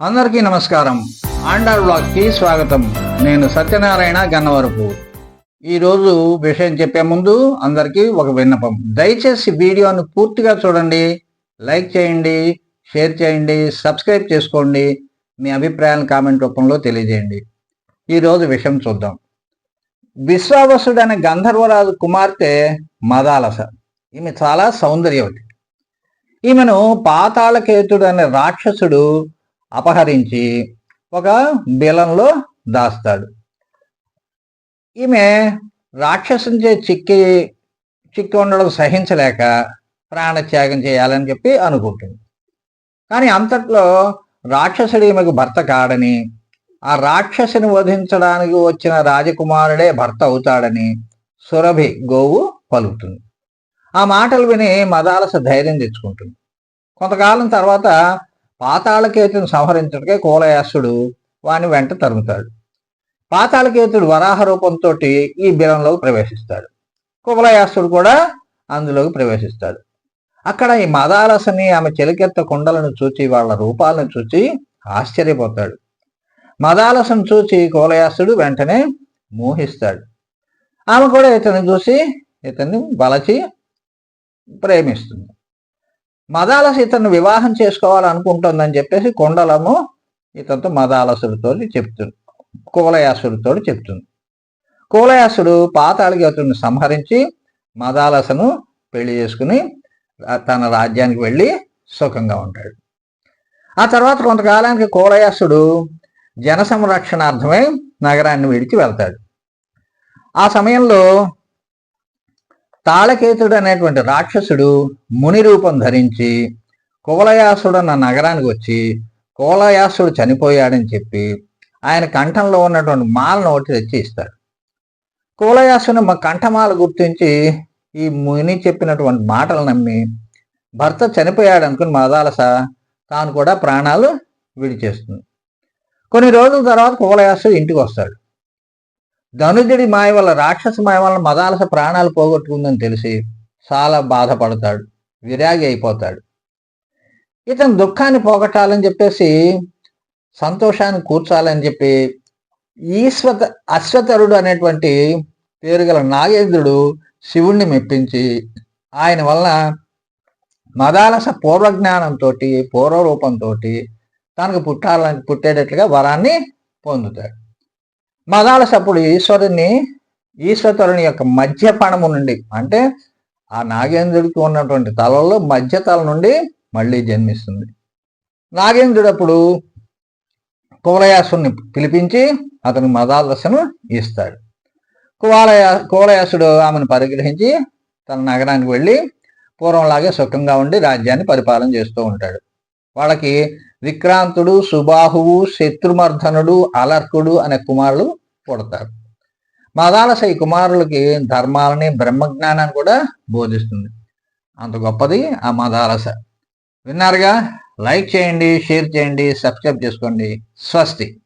అందరికీ నమస్కారం. ఆండార్ బ్లాగ్కి స్వాగతం. నేను సత్యనారాయణ గన్నవరపు. ఈరోజు విషయం చెప్పే ముందు అందరికీ ఒక విన్నపం. దయచేసి వీడియోను పూర్తిగా చూడండి లైక్ చేయండి షేర్ చేయండి సబ్స్క్రైబ్ చేసుకోండి మీ అభిప్రాయాలను కామెంట్ రూపంలో తెలియజేయండి. ఈరోజు విషయం చూద్దాం. విశ్వావసుడు అనే గంధర్వరాజు కుమార్తె మదాలస. ఈమె చాలా సౌందర్యవతి. ఈమెను పాతాళకేతుడు అనే రాక్షసుడు అపహరించి ఒక బిలంలో దాస్తాడు. ఈమె రాక్షసునిచే చిక్కి చిక్కి ఉండడం సహించలేక ప్రాణత్యాగం చేయాలని చెప్పి అనుకుంటుంది. కానీ అంతట్లో రాక్షసుడు ఈమెకు భర్త కాడని ఆ రాక్షసుని వధించడానికి వచ్చిన రాజకుమారుడే భర్త అవుతాడని సురభి గోవు పలుకుతుంది. ఆ మాటలు విని మదాలస ధైర్యం తెచ్చుకుంటుంది. కొంతకాలం తర్వాత పాతాళకేతుని సంహరించడానికి కోలయాసుడు వాని వెంట తరుముతాడు. పాతాళకేతుడు వరాహ రూపంతో ఈ బిలంలోకి ప్రవేశిస్తాడు. కుబలయాసుడు కూడా అందులోకి ప్రవేశిస్తాడు. అక్కడ ఈ మదాలసని ఆమె చెలికెత్త కుండలను చూచి వాళ్ళ రూపాలను చూచి ఆశ్చర్యపోతాడు. మదాలసను చూచి కోలయాసుడు వెంటనే మోహిస్తాడు. ఆమె కూడా ఇతన్ని చూసి ఇతన్ని బలచి ప్రేమిస్తుంది. మదాలస ఇతను వివాహం చేసుకోవాలనుకుంటుందని చెప్పేసి కొండలము ఇతనితో మదాలసుడితో చెప్తుంది. కువలయాసుడితో చెప్తుంది. కువలయాసుడు పాతాళికి సంహరించి మదాలసను పెళ్ళి చేసుకుని తన రాజ్యానికి వెళ్ళి సుఖంగా ఉంటాడు. ఆ తర్వాత కొంతకాలానికి కూలయాసుడు జన సంరక్షణార్థమై నగరాన్ని విడిచి వెళ్తాడు. ఆ సమయంలో తాళకేతుడు అనేటువంటి రాక్షసుడు ముని రూపం ధరించి కువలయాసుడు అన్న నగరానికి వచ్చి కువలయాసుడు చనిపోయాడని చెప్పి ఆయన కంఠంలో ఉన్నటువంటి మాలను ఒకటి తెచ్చి ఇస్తాడు కువలయాసుని మా కంఠమాల గుర్తించి ఈ ముని చెప్పినటువంటి మాటలు నమ్మి భర్త చనిపోయాడు అనుకుని మదాలస తాను కూడా ప్రాణాలు విడిచేస్తుంది. కొన్ని రోజుల తర్వాత కువలయాసుడు ఇంటికి వస్తాడు. ధనుజుడి మాయ వల్ల రాక్షస మాయ వల్ల మదాలస ప్రాణాలు పోగొట్టుకుందని తెలిసి చాలా బాధపడతాడు విరాగి అయిపోతాడు. ఇతను దుఃఖాన్ని పోగొట్టాలని చెప్పేసి సంతోషాన్ని కూర్చాలని చెప్పి ఈశ్వత అశ్వతరుడు అనేటువంటి పేరు గల నాగేంద్రుడు శివుణ్ణి మెప్పించి ఆయన వలన మదాలస పూర్వజ్ఞానంతో పూర్వరూపంతో తనకు పుట్టాలని పుట్టేటట్లుగా వరాన్ని పొందుతాడు. మదాలస అప్పుడు ఈశ్వరుని ఈశ్వరుని యొక్క మధ్య పణము నుండి అంటే ఆ నాగేంద్రుడికి ఉన్నటువంటి తలలో మధ్య తల నుండి మళ్ళీ జన్మిస్తుంది. నాగేంద్రుడు అప్పుడు కువలయాసుని పిలిపించి అతను మదాలసను ఇస్తాడు. కువాలయా కువలయాసుడు ఆమెను పరిగ్రహించి తన నగరానికి వెళ్ళి పూర్వంలాగే సుఖంగా ఉండి రాజ్యాన్ని పరిపాలన చేస్తూ ఉంటాడు. వాళ్ళకి విక్రాంతుడు సుబాహువు శత్రుమర్ధనుడు అలర్కుడు అనే కుమారులు పుడతారు. మదాలస ఈ కుమారులకి ధర్మాలని బ్రహ్మజ్ఞానాన్ని కూడా బోధిస్తుంది. అంత గొప్పది ఆ మదాలస విన్నారుగా? లైక్ చేయండి షేర్ చేయండి సబ్స్క్రైబ్ చేసుకోండి. స్వస్తి.